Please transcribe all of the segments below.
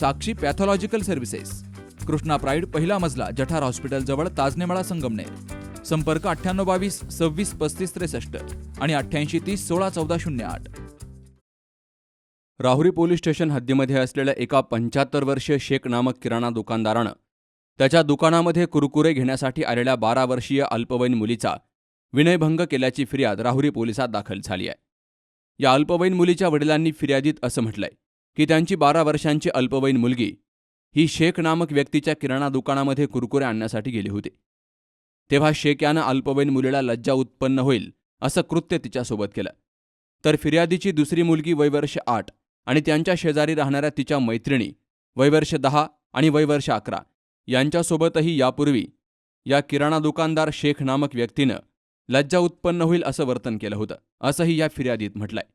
Sakshi pathological services. Krishna pride पहिला मजला जठार hospital जवळ ताजनेमाळा संगमनेर. संपर्क अठ्ठ्याण्णव बावीस सव्वीस पस्तीस त्रेसष्ट आणि अठ्ठ्याऐंशी तीस सोळा चौदा शून्य आठ. राहुरी पोलीस स्टेशन हद्दीमध्ये असलेल्या एका पंच्याहत्तर वर्षीय शेख नामक किराणा दुकानदारानं त्याच्या दुकानामध्ये कुरकुरे घेण्यासाठी आलेल्या बारा वर्षीय अल्पवयीन मुलीचा विनयभंग केल्याची फिर्याद राहुरी पोलिसात दाखल झाली आहे. या अल्पवयीन मुलीच्या वडिलांनी फिर्यादीत असं म्हटलंय. की त्यांची बारा वर्षांची अल्पवयीन मुलगी ही शेख नामक व्यक्तीच्या किराणा दुकानामध्ये कुरकुरे आणण्यासाठी गेली होती. तेव्हा शेख यानं अल्पवयीन मुलीला लज्जा उत्पन्न होईल असं कृत्य तिच्यासोबत केलं. तर फिर्यादीची दुसरी मुलगी वयवर्ष आठ आणि त्यांच्या शेजारी राहणाऱ्या तिच्या मैत्रिणी वयवर्ष दहा आणि वयवर्ष अकरा यांच्यासोबतही यापूर्वी या किराणा दुकानदार शेख नामक व्यक्तीनं लज्जा उत्पन्न होईल असं वर्तन केलं होतं असंही या फिर्यादीत म्हटलंय.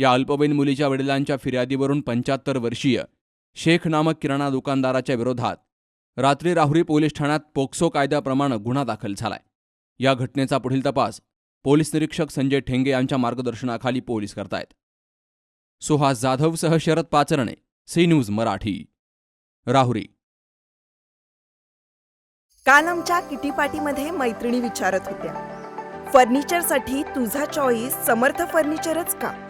या अल्पवयीन मुलीच्या वडिलांच्या फिर्यादीवरून पंच्याहत्तर वर्षीय शेख नामक किराणा दुकानदाराच्या विरोधात रात्री राहुरी पोलीस ठाण्यात पोक्सो कायद्याप्रमाणे गुन्हा दाखल झालाय. या घटनेचा पुढील तपास पोलीस निरीक्षक संजय ठेंगे यांच्या मार्गदर्शनाखाली पोलीस करतायत. सुहास जाधवसह शरद पाचरणे सी न्यूज मराठी. राहुरी. काल आमच्या किटी पार्टीमध्ये मैत्रिणी विचारत होत्या. फर्निचरसाठी तुझा चॉईस समर्थ फर्निचरच का?